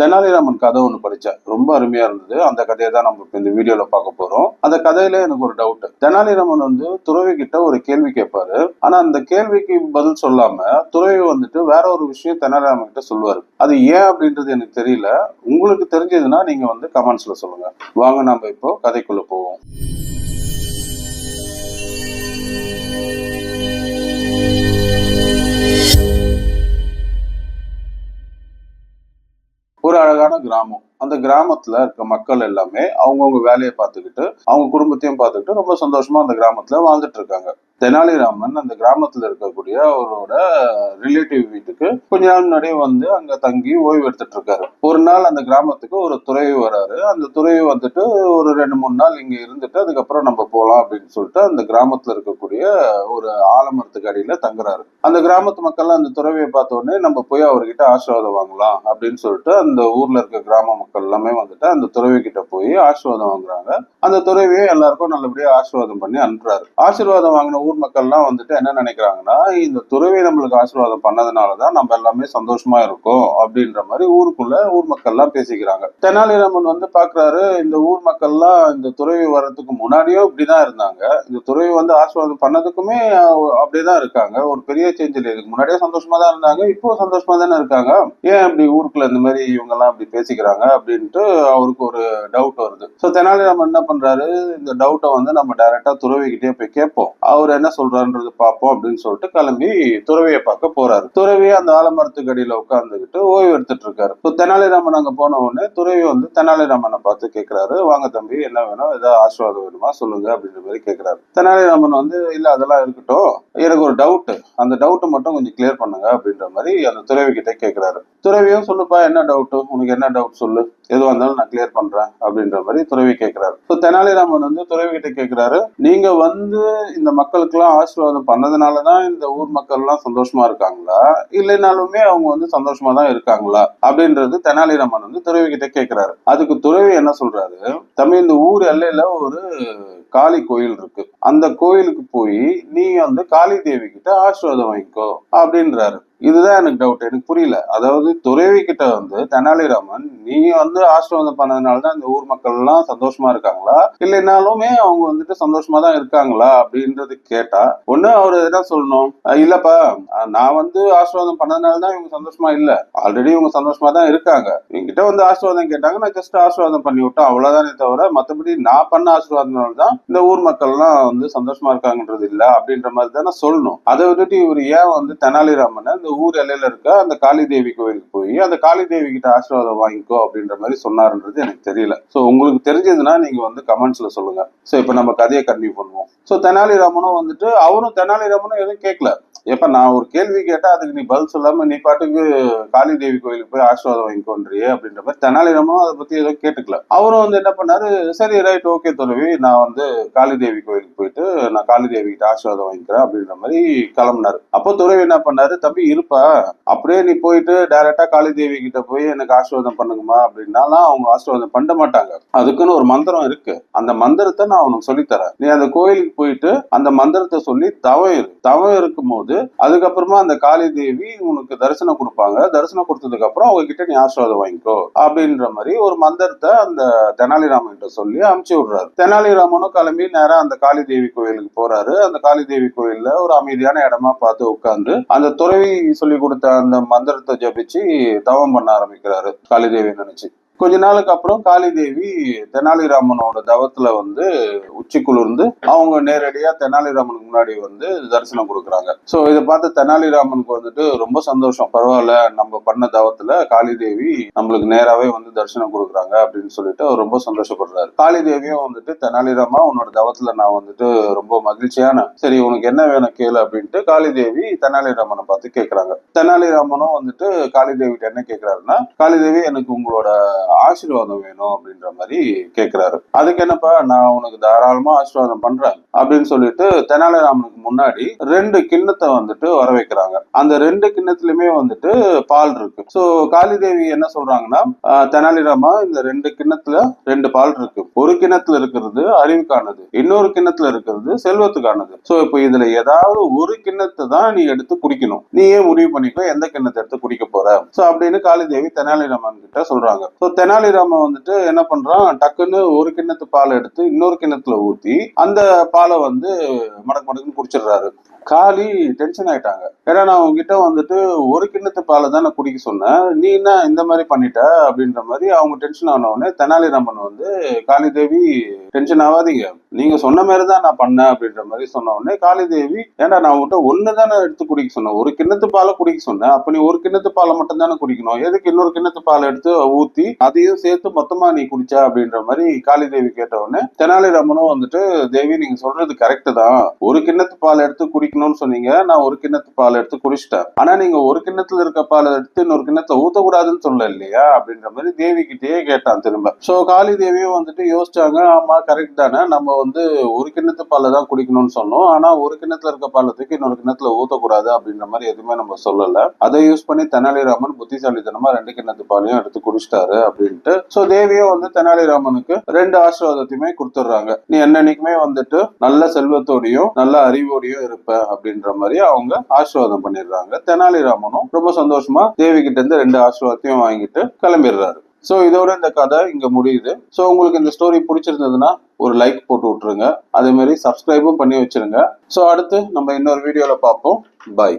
தெனாலிராமன் கதை ஒன்று படித்தேன் ரொம்ப அருமையா இருந்தது. அந்த கதையை தான் நம்ம இப்போ இந்த வீடியோல பார்க்க போறோம். அந்த கதையில எனக்கு ஒரு டவுட் தெனாலிராமன் வந்து துறவி கிட்ட ஒரு கேள்வி கேட்பாரு. ஆனா அந்த கேள்விக்கு பதில் சொல்லாம துறவி வந்துட்டு வேற ஒரு விஷயம் தெனாலிராமன் கிட்ட சொல்லுவாரு. அது ஏன் அப்படின்றது எனக்கு தெரியல. உங்களுக்கு தெரிஞ்சதுன்னா நீங்க வந்து கமெண்ட்ஸ்ல சொல்லுங்க. வாங்க நம்ம இப்போ கதைக்குள்ள போவோம். கிராமம். அந்த கிராமத்துல இருக்க மக்கள் எல்லாமே அவங்கவுங்க வேலையை பார்த்துக்கிட்டு அவங்க குடும்பத்தையும் பார்த்துக்கிட்டு ரொம்ப சந்தோஷமா அந்த கிராமத்துல வாழ்ந்துட்டு இருக்காங்க. தெனாலிராமன் அந்த கிராமத்துல இருக்கக்கூடிய அவரோட ரிலேட்டிவ் வீட்டுக்கு கொஞ்ச நாள் முன்னாடியே வந்து அங்க தங்கி ஓய்வு எடுத்துட்டு இருக்காரு. ஒரு நாள் அந்த கிராமத்துக்கு ஒரு துறையை வராரு. அந்த துறையை வந்துட்டு ஒரு ரெண்டு மூணு நாள் இங்க இருந்துட்டு அதுக்கப்புறம் நம்ம போகலாம் அப்படின்னு சொல்லிட்டு அந்த கிராமத்துல இருக்கக்கூடிய ஒரு ஆலமரத்துக்கு அடியில தங்குறாரு. அந்த கிராமத்து மக்கள்லாம் அந்த துறவியை பார்த்த உடனே நம்ம போய் அவர்கிட்ட ஆசீர்வாதம் வாங்கலாம் அப்படின்னு சொல்லிட்டு அந்த ஊர்ல இருக்க கிராம மக்கள் எல்லாமே வந்துட்டு அந்த துறவி கிட்ட போய் ஆசீர்வாதம் வாங்குறாங்க. அந்த துறவியை எல்லாருக்கும் நல்லபடியா ஆசீர்வாதம் பண்ணி அனுப்புறாரு. ஆசீர்வாதம் வாங்கின ஊர் மக்கள்லாம் வந்துட்டு என்ன நினைக்கிறாங்கன்னா இந்த துறவி நம்மளுக்கு ஆசீர்வாதம் பண்ணதுனாலதான் நம்ம எல்லாமே சந்தோஷமா இருக்கோம் அப்படின்ற மாதிரி ஊருக்குள்ள ஊர் மக்கள்லாம் பேசிக்கிறாங்க. தெனாலிராமன் வந்து பாக்குறாரு இந்த ஊர் மக்கள்லாம் இந்த துறவி வர்றதுக்கு முன்னாடியும் இப்படிதான் இருந்தாங்க. இந்த துறவி வந்து ஆசீர்வாதம் பண்ணதுக்குமே அப்படியேதான் இருக்காங்க. ஒரு பெரிய சேஞ்ச் இல்லை. இதுக்கு முன்னாடியே சந்தோஷமா தான் இருந்தாங்க இப்போ சந்தோஷமா தானே இருக்காங்க. ஏன் அப்படி ஊருக்குள்ள இந்த மாதிரி இவங்க எல்லாம் அப்படி பேசிக்கிறாங்க அப்படின்ட்டு அவருக்கு ஒரு டவுட் வருது. ஸோ தெனாலிராமன் என்ன பண்றாரு? இந்த டவுட்டை வந்து நம்ம டைரக்டா துறவிக்கிட்டே போய் கேட்போம். அவர் என்ன சொல்றாருன்றது பார்ப்போம் அப்படின்னு சொல்லிட்டு கிளம்பி துறவியை பார்க்க போறாரு. துறவியை அந்த ஆலமரத்துக்கு அடியில் உட்காந்துக்கிட்டு ஓய்வு எடுத்துட்டு இருக்காரு. ஸோ தெனாலிராமன் அங்கே போன உடனே துறவி வந்து தெனாலிராமனை பார்த்து கேட்கிறாரு வாங்க தம்பி என்ன வேணும்? ஏதாவது ஆசீர்வாதம் வேணுமா? சொல்லுங்க அப்படின்ற மாதிரி கேட்கிறாரு தெனாலிராமன் வந்து இல்ல அதெல்லாம் இருக்கட்டும். எனக்கு ஒரு டவுட் அந்த டவுட்டை மட்டும் கொஞ்சம் கிளியர் பண்ணுங்க அப்படின்ற மாதிரி அந்த துறவி கிட்ட கேட்கிறாரு துறவியும் சொல்லுப்பா என்ன டவுட் உனக்கு என்ன டவுட் சொல்லு. எதுவாக இருந்தாலும் நான் கிளியர் பண்றேன் அப்படின்ற மாதிரி துறவி கேட்கிறாரு ஸோ தெனாலிராமன் வந்து துறவி கிட்ட கேட்கிறாரு நீங்க வந்து இந்த மக்களுக்கெல்லாம் ஆசீர்வாதம் பண்ணதுனாலதான் இந்த ஊர் மக்கள் எல்லாம் சந்தோஷமா இருக்காங்களா? இல்லைனாலுமே அவங்க வந்து சந்தோஷமா தான் இருக்காங்களா? அப்படின்றது தெனாலிராமன் வந்து துறவி கிட்ட கேட்கிறாரு அதுக்கு துறவி என்ன சொல்றாரு? தம்பி இந்த ஊர் எல்லையில ஒரு காளி கோயில் இருக்கு. அந்த கோயிலுக்கு போய் நீ வந்து காளி தேவி கிட்ட ஆசீர்வாதம் வாங்கிக்கோ அப்படின்றாரு. இதுதான் எனக்கு டவுட் எனக்கு புரியல. அதாவது துறவி கிட்ட வந்து தெனாலிராமன் நீ வந்து ஆசீர்வாதம் பண்ணதுனால தான் இந்த ஊர் மக்கள் எல்லாம் சந்தோஷமா இருக்காங்களா? இல்லைனாலுமே அவங்க வந்துட்டு சந்தோஷமா தான் இருக்காங்களா? அப்படின்றது கேட்டா ஒண்ணு அவர் என்ன சொல்லணும்? இல்லப்பா. நான் வந்து ஆசிர்வாதம் பண்ணதுனால தான் இவங்க சந்தோஷமா இல்ல. ஆல்ரெடி இவங்க சந்தோஷமா தான் இருக்காங்க. என்கிட்ட வந்து ஆசீர்வாதம் கேட்டாங்க நான் ஜஸ்ட் ஆசீர்வாதம் பண்ணி விட்டேன் அவ்வளவுதானே தவிர மத்தபடி நான் பண்ண ஆசீர்வாதனால தான் இந்த ஊர் மக்கள் எல்லாம் வந்து சந்தோஷமா இருக்காங்கன்றது இல்ல. அப்படின்ற மாதிரி தானே சொல்லணும். அதை விட்டுட்டு இவர் ஏன் வந்து தெனாலிராமனை இந்த ஊர் எல்லையில இருக்க அந்த காளி தேவி கோயிலுக்கு போய் அந்த காளி தேவி கிட்ட ஆசீர்வாதம் வாங்கிக்கோ அப்படின்ற மாதிரி சொன்னாருன்றது எனக்கு தெரியல. ஸோ உங்களுக்கு தெரிஞ்சதுன்னா நீங்க வந்து கமெண்ட்ஸ்ல சொல்லுங்க. ஸோ இப்போ நம்ம கதையை கண்டினியூ பண்ணுவோம். ஸோ தெனாலிராமனும் வந்துட்டு அவரும் தெனாலிராமனும் எதுவும் கேட்கல எப்ப நான் ஒரு கேள்வி கேட்டா அதுக்கு நீ பதில் சொல்லாம நீ பாட்டுக்கு காளி தேவி கோயிலுக்கு போய் ஆசீர்வாதம் வாங்கிக்கோன்றியே அப்படின்ற மாதிரி தெனாலிராமனும் அதை பத்தி எதுவும் கேட்டுக்கல. அவரும் வந்து என்ன பண்ணாரு? சரி ரைட் ஓகே துறவி நான் வந்து காளி தேவி கோயிலுக்கு போயிட்டு நான் காளி தேவி கிட்ட ஆசீர்வாதம் வாங்கிக்கிறேன் அப்படின்ற மாதிரி கிளம்புனாரு. அப்போ துறவி என்ன பண்ணாரு? தம்பி இருப்பா. அப்படியே நீ போயிட்டு டைரக்டா காளி தேவி கிட்ட போய் எனக்கு ஆசீர்வாதம் பண்ணுங்கம்மா அப்படின்னாலாம் அவங்க ஆசீர்வாதம் பண்ண மாட்டாங்க. அதுக்குன்னு ஒரு மந்திரம் இருக்கு. அந்த மந்திரத்தை நான் உனக்கு சொல்லித்தரேன். நீ அந்த கோயிலுக்கு போயிட்டு அந்த மந்திரத்தை சொல்லி தவம் இரு. தவம் இருக்கும் போது அதுக்கப்புறமா அந்த காளி தேவி உனக்கு தரிசனம் கொடுப்பாங்க. தரிசனம் கொடுத்ததுக்கு அப்புறம் அவங்க கிட்ட நீ ஆசீர்வாதம் வாங்கிக்கோ அப்படின்ற மாதிரி ஒரு மந்திரத்தை அந்த தெனாலிராமன் சொல்லி அமுச்சு விடுறாரு. தெனாலிராமனும் கிளம்பி நேரம் அந்த காளி தேவி கோயிலுக்கு போறாரு. அந்த காளி தேவி கோயில்ல ஒரு அமைதியான இடமா பார்த்து உட்காந்து அந்த துறவி சொல்லி கொடுத்த அந்த மந்திரத்தை ஜபிச்சு தவம் பண்ண ஆரம்பிக்கிறாரு. காளி தேவி நினைச்சு. கொஞ்ச நாளுக்கு அப்புறம் காளி தேவி தெனாலிராமனோட தவத்துல வந்து உச்சி குளிர்ந்து அவங்க நேரடியா தெனாலிராமனுக்கு முன்னாடி வந்து தரிசனம் கொடுக்குறாங்க. சோ இதை பார்த்து தெனாலிராமனுக்கு வந்துட்டு ரொம்ப சந்தோஷம். பரவாயில்ல நம்ம பண்ண தவத்துல காளி தேவி நம்மளுக்கு நேராவே வந்து தரிசனம் கொடுக்குறாங்க அப்படின்னு சொல்லிட்டு அவர் ரொம்ப சந்தோஷப்படுறாரு. காளி தேவியும் வந்துட்டு தெனாலிராமா உன்னோட தவத்துல நான் வந்துட்டு ரொம்ப மகிழ்ச்சியான சரி உனக்கு என்ன வேணும் கேளு அப்படின்ட்டு காளி தேவி தெனாலிராமனை பார்த்து கேட்கிறாங்க தெனாலிராமனும் வந்துட்டு காளி தேவிட்ட என்ன கேட்கறாருன்னா காளி தேவி எனக்கு உங்களோட ஆசீர்வாதம் வேணும் அப்படின்ற மாதிரி கேட்கிறாரு அதுக்கு என்னப்பா நான் உனக்கு தாராளமா ஆசீர்வாதம் பண்றேன் அப்படின்னு சொல்லிட்டு தெனாலிராமனுக்கு முன்னாடி ரெண்டு கிண்ணத்தை வந்துட்டு வர வைக்கிறாங்க அந்த ரெண்டு கிண்ணத்துலயுமே வந்துட்டு பால் இருக்கு. சோ காளிதேவி என்ன சொல்றாங்கன்னா தெனாலிராமா இந்த ரெண்டு கிண்ணத்துல ரெண்டு பால் இருக்கு. ஒரு கிண்ணத்துல இருக்கிறது அறிவுக்கானது இன்னொரு கிண்ணத்துல இருக்கிறது செல்வத்துக்கானது. சோ இப்போ இதுல ஏதாவது ஒரு கிண்ணத்தை தான் நீ எடுத்து குடிக்கணும். நீயே முடிவு பண்ணிக்கோ எந்த கிண்ணத்தை எடுத்து குடிக்க போற? சோ அப்படின்னு காளிதேவி தெனாலிராமன் கிட்ட சொல்றாங்க. சோ தெனாலிராமன் வந்துட்டு என்ன பண்றான்? டக்குன்னு ஒரு கிண்ணத்து பால் எடுத்து இன்னொரு கிண்ணத்துல ஊத்தி அந்த பாலை வந்து மடக்கு மடக்குன்னு குடிச்சிடுறாரு காளி டென்ஷன் ஆயிட்டாங்க. ஏன்னா நான் உங்ககிட்ட வந்துட்டு ஒரு கிண்ணத்து பாலை தான் நான் குடிக்க சொன்னேன். நீ என்ன இந்த மாதிரி பண்ணிட்ட? அப்படின்ற மாதிரி அவங்க டென்ஷன் ஆன உடனே தெனாலிராமன் வந்து காளி தேவி டென்ஷன் ஆகாதீங்க. நீங்க சொன்ன மாதிரி தான் நான் பண்ணேன் அப்படின்ற மாதிரி சொன்ன உடனே காளி தேவி ஏன்டா நான் உங்ககிட்ட ஒண்ணு தானே எடுத்து குடிக்க சொன்னேன். ஒரு கிண்ணத்து பாலை குடிக்க சொன்னேன். அப்ப நீ ஒரு கிண்ணத்து பாலை மட்டும் தானே குடிக்கணும். எதுக்கு இன்னொரு கிண்ணத்து பாலை எடுத்து ஊத்தி அதையும் சேர்த்து மொத்தமா நீ குடிச்ச? அப்படின்ற மாதிரி காளி தேவி கேட்ட உடனே தெனாலிராமனும் வந்துட்டு தேவி நீங்க சொல்றது கரெக்ட் தான். ஒரு கிண்ணத்து பால் எடுத்து குடிக்கணும்னு சொன்னீங்க. நான் ஒரு கிண்ணத்து பால் எடுத்து குடிச்சிட்டேன். ஆனா நீங்க ஒரு கிண்ணத்துல இருக்க பால் எடுத்து இன்னொரு கிண்ணத்துல ஊத்தக்கூடாதுன்னு சொல்லல இல்லையா அப்படின்ற மாதிரி தேவி கிட்டேயே கேட்டான் திரும்ப. சோ காளி தேவியும் வந்துட்டு யோசிச்சாங்க. ஆமா கரெக்ட் தானே. நம்ம வந்து ஒரு கிண்ணத்து பாலை தான் குடிக்கணும்னு சொன்னோம். ஆனா ஒரு கிண்ணத்துல இருக்க பாலத்துக்கு இன்னொரு கிண்ணத்துல ஊத்தக்கூடாது அப்படின்ற மாதிரி எதுவுமே நம்ம சொல்லல. அதை யூஸ் பண்ணி தெனாலிராமன் புத்திசாலித்தனமா ரெண்டு கிண்ணத்து பாலையும் எடுத்து குடிச்சிட்டாரு அப்படின்ட்டு. சோ தேவியும் வந்து தெனாலிராமனுக்கு ரெண்டு ஆசீர்வாதத்தையுமே கொடுத்துட்றாங்க. நீ என்னன்னைக்குமே வந்துட்டு நல்ல செல்வத்தோடையும் நல்ல அறிவோடையும் இருப்ப. அப்படின்ற மாதிரி அவங்க ஆசீர்வாதம் பண்ணிடுறாங்க. தெனாலிராமனும் ரொம்ப சந்தோஷமா தேவி கிட்ட இருந்து ரெண்டு ஆசீர்வாதத்தையும் வாங்கிட்டு கிளம்பிடுறாரு. சோ இதோட இந்த கதை இங்க முடியுது. சோ உங்களுக்கு இந்த ஸ்டோரி பிடிச்சிருந்ததுன்னா ஒரு லைக் போட்டு விட்டுருங்க. அதே மாதிரி சப்ஸ்கிரைபும் பண்ணி வச்சிருங்க. சோ அடுத்து நம்ம இன்னொரு வீடியோல பார்ப்போம். பை